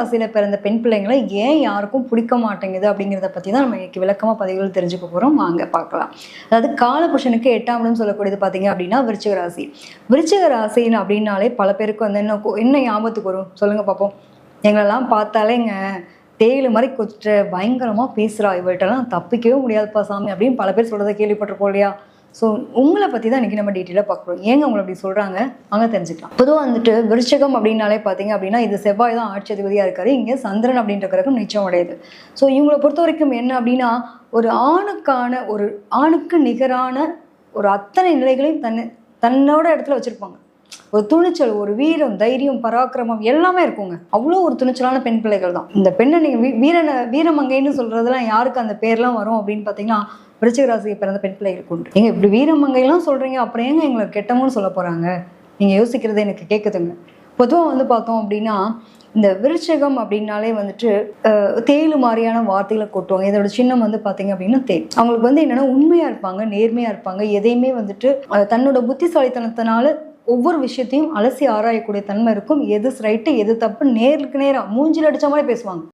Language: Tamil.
ராசியில் பிறந்த பெண் பிள்ளைங்களை ஏன் யாருக்கும் பிடிக்க மாட்டேங்குது அப்படிங்கிறத பற்றி தான் நம்ம இன்னைக்கு விளக்கமாக பதிவுகள் தெரிஞ்சுக்க போகிறோம் வாங்க பார்க்கலாம். அதாவது காலபுருஷனுக்கு எட்டாம் இடம் சொல்லக்கூடியது பார்த்தீங்க அப்படின்னா விருச்சிக ராசி. விருச்சிக ராசின்னு அப்படின்னாலே பல பேருக்கு வந்து என்ன என்ன ஞாபகத்துக்கு வரும்? சொல்லுங்கள் பார்ப்போம். எங்களெல்லாம் பார்த்தாலேங்க தேயிலை மாதிரி கொச்ச பயங்கரமாக பேசுகிறா இவள்கிட்டலாம் தப்பிக்கவே முடியாதுப்பா சாமி அப்படின்னு பல பேர் சொல்கிறத கேள்விப்பட்டிருப்போம் இல்லையா? ஸோ உங்களை பற்றி தான் இன்றைக்கி நம்ம டீட்டெயிலாக பார்க்குறோம் ஏங்க உங்களை அப்படி சொல்கிறாங்க அங்கே தெரிஞ்சுக்கலாம். பொதுவாக வந்துட்டு விருச்சகம் அப்படின்னாலே பார்த்தீங்க அப்படின்னா இது செவ்வாய் தான் ஆட்சி அதிபதியாக இருக்காரு. இங்கே சந்திரன் அப்படின்ற கிரகம் நிச்சயம் அடையுது ஸோ இவங்களை பொறுத்த வரைக்கும் என்ன அப்படின்னா ஒரு ஆணுக்கான ஒரு ஆணுக்கு நிகரான ஒரு அத்தனை நிலைகளையும் தன்னை தன்னோட இடத்துல வச்சுருப்பாங்க. ஒரு துணிச்சல் ஒரு வீரம் தைரியம் பராக்கிரமம் எல்லாமே இருக்குங்க. அவ்வளோ ஒரு துணிச்சலான பெண் பிள்ளைகள் தான். இந்த பெண்ணை நீங்கள் வீ வீரனை வீரமங்கைன்னு சொல்கிறதெல்லாம் யாருக்கு அந்த பேர்லாம் வரும் அப்படின்னு பார்த்தீங்கன்னா விருச்சிகராசியை பிறந்த பெண் பிள்ளைகளுக்கு உண்டு. நீங்கள் இப்படி வீரமங்கைலாம் சொல்கிறீங்க அப்புறம் ஏங்க எங்களை கெட்டவங்கன்னு சொல்ல போகிறாங்க நீங்கள் யோசிக்கிறது எனக்கு கேட்குதுங்க பொதுவாக வந்து பார்த்தோம் அப்படின்னா இந்த விருச்சகம் அப்படின்னாலே வந்துட்டு தேயிலு மாதிரியான வார்த்தைகளை கொட்டுவாங்க. இதோட சின்னம் வந்து பார்த்தீங்க அப்படின்னா தேள் அவங்களுக்கு வந்து என்னென்னா உண்மையாக இருப்பாங்க நேர்மையாக இருப்பாங்க. எதையுமே வந்துட்டு தன்னோட புத்திசாலித்தனத்தினால ஒவ்வொரு விஷயத்தையும் அலசி ஆராயக்கூடிய தன்மை இருக்கும். எது ரைட்டு எது தப்பு நேருக்கு நேராக மூஞ்சில் அடிச்ச மாதிரி பேசுவாங்க.